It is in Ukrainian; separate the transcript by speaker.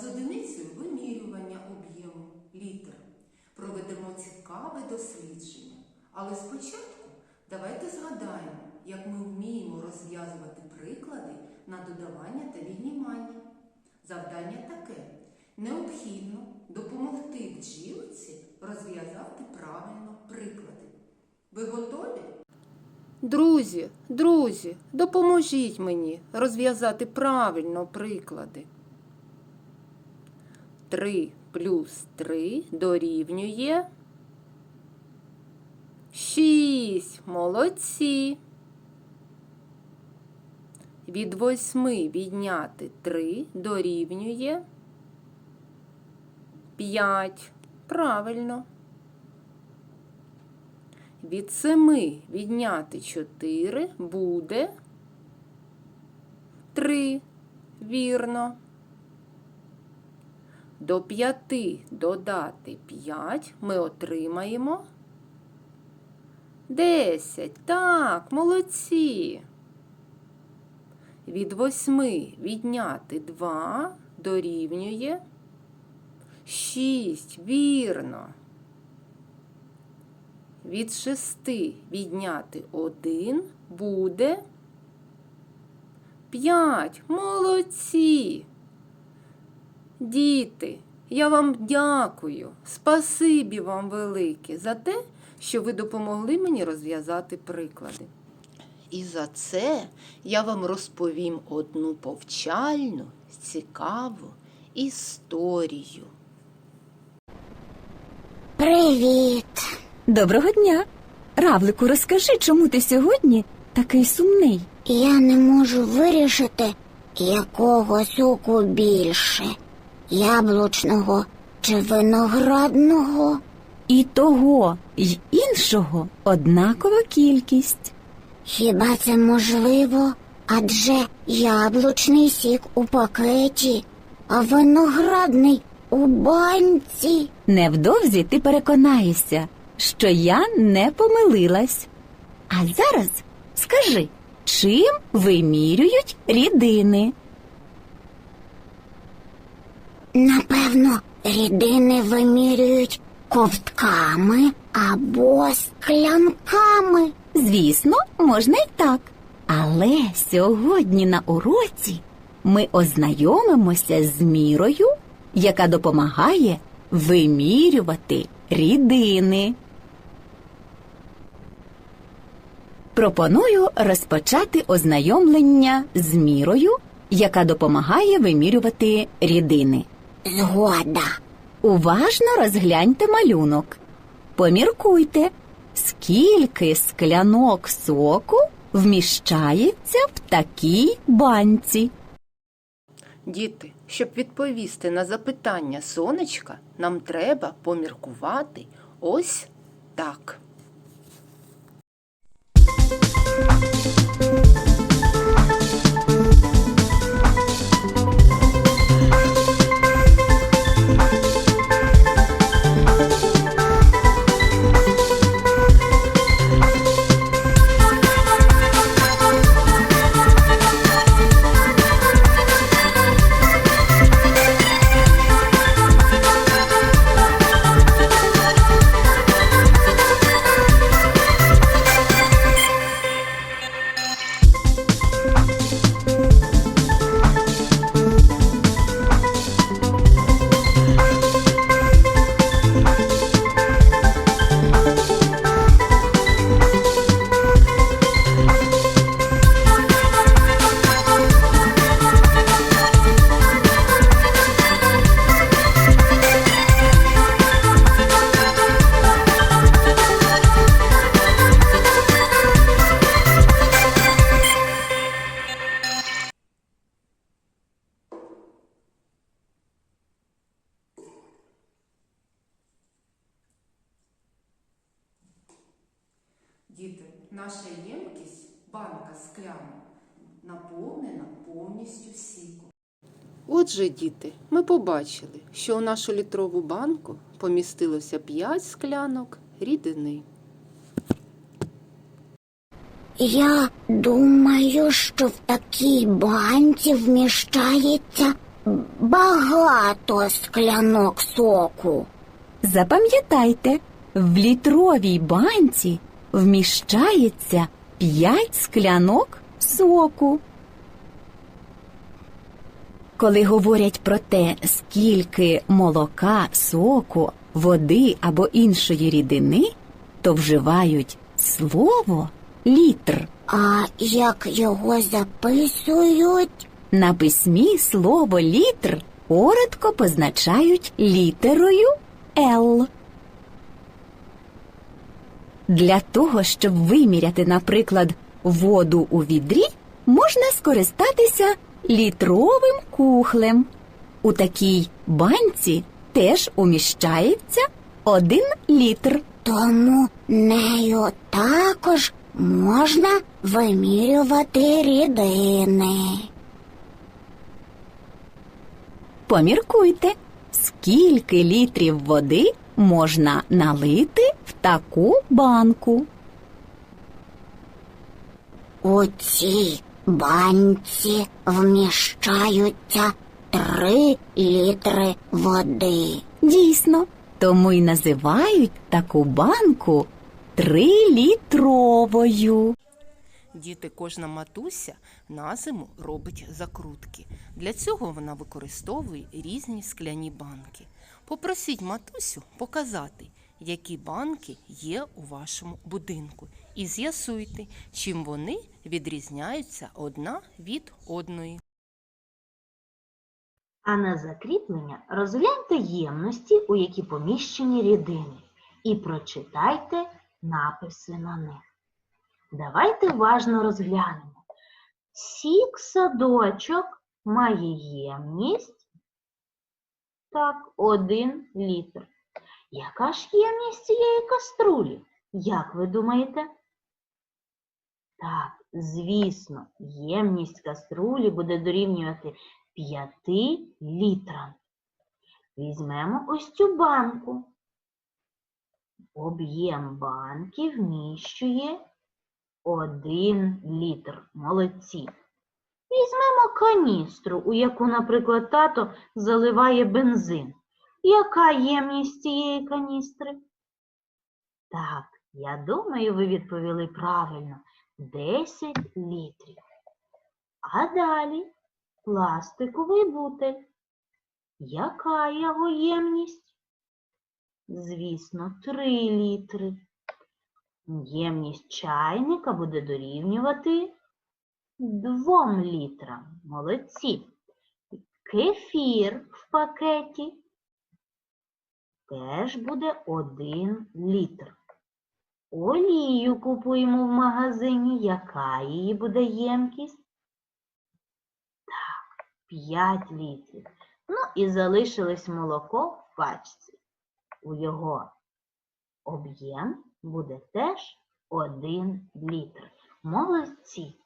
Speaker 1: з одиницею вимірювання об'єму літер. Проведемо цікаве дослідження. Але спочатку давайте згадаємо, як ми вміємо розв'язувати приклади на додавання та віднімання. Завдання таке. Необхідно допомогти бджілці розв'язати правильно приклади. Ви готові? Друзі, друзі, допоможіть мені розв'язати правильно приклади. 3 плюс 3 дорівнює 6. Молодці. Від 8 відняти 3 дорівнює 5. Правильно. Від 7 відняти 4 буде 3. Вірно. До 5 додати 5 ми отримаємо 10. Так, молодці. Від 8 відняти 2 дорівнює 6. Вірно. Від 6 відняти 1 буде 5. Молодці. Діти, я вам дякую. Спасибі вам велике за те, що ви допомогли мені розв'язати приклади. І за це я вам розповім одну повчальну, цікаву історію.
Speaker 2: Привіт.
Speaker 3: Доброго дня. Равлику, розкажи, чому ти сьогодні такий сумний?
Speaker 2: Я не можу вирішити, якого соку більше яблучного чи виноградного.
Speaker 3: І того, й іншого однакова кількість.
Speaker 2: Хіба це можливо? Адже яблучний сік у пакеті, а виноградний у банці.
Speaker 3: Невдовзі ти переконаєшся, що я не помилилась. А зараз скажи, чим вимірюють рідини?
Speaker 2: Напевно, рідини вимірюють ковтками або склянками.
Speaker 3: Звісно, можна й так. Але сьогодні на уроці ми ознайомимося з мірою, яка допомагає вимірювати рідини. Пропоную розпочати ознайомлення з мірою, яка допомагає вимірювати рідини.
Speaker 2: Згода.
Speaker 3: Уважно розгляньте малюнок. Поміркуйте, скільки склянок соку вміщається в такій банці.
Speaker 1: Діти, щоб відповісти на запитання сонечка, нам треба поміркувати ось так. Наша ємкість, банка скляна, наповнена повністю сіком. Отже, діти, ми побачили, що у нашу літрову банку помістилося 5 склянок рідини.
Speaker 2: Я думаю, що в такій банці вміщається багато склянок соку.
Speaker 3: Запам'ятайте, в літровій банці вміщається 5 склянок соку. Коли говорять про те, скільки молока, соку, води або іншої рідини, то вживають слово літр.
Speaker 2: А як його записують?
Speaker 3: На письмі слово літр коротко позначають літерою Л. Для того, щоб виміряти, наприклад, воду у відрі, можна скористатися літровим кухлем. У такій банці теж уміщається один літр.
Speaker 2: Тому нею також можна вимірювати рідини.
Speaker 3: Поміркуйте, скільки літрів води можна налити таку банку.
Speaker 2: У цій банці вміщаються три літри води.
Speaker 3: Дійсно, тому й називають таку банку трилітровою.
Speaker 1: Діти, кожна матуся на зиму робить закрутки. Для цього вона використовує різні скляні банки. Попросіть матусю показати, які банки є у вашому будинку, і з'ясуйте, чим вони відрізняються одна від одної.
Speaker 4: А на закріплення розгляньте ємності, у які поміщені рідини, і прочитайте написи на них. Давайте уважно розглянемо. Сік садочок має ємність так, один літр. Яка ж ємність цієї каструлі? Як ви думаєте? Так, звісно, ємність каструлі буде дорівнювати 5 літрам. Візьмемо ось цю банку. Об'єм банки вміщує 1 літр. Молодці. Візьмемо каністру, у яку, наприклад, тато заливає бензин. Яка ємність цієї каністри? Так, я думаю, ви відповіли правильно. 10 літрів. А далі пластиковий бутель. Яка його ємність? Звісно, 3 літри. Ємність чайника буде дорівнювати 2 літрам. Молодці. Кефір в пакеті теж буде 1 літр. Олію купуємо в магазині. Яка її буде ємкість? Так, 5 літрів. Ну і залишилось молоко в пачці. У його об'єм буде теж 1 літр. Молодці!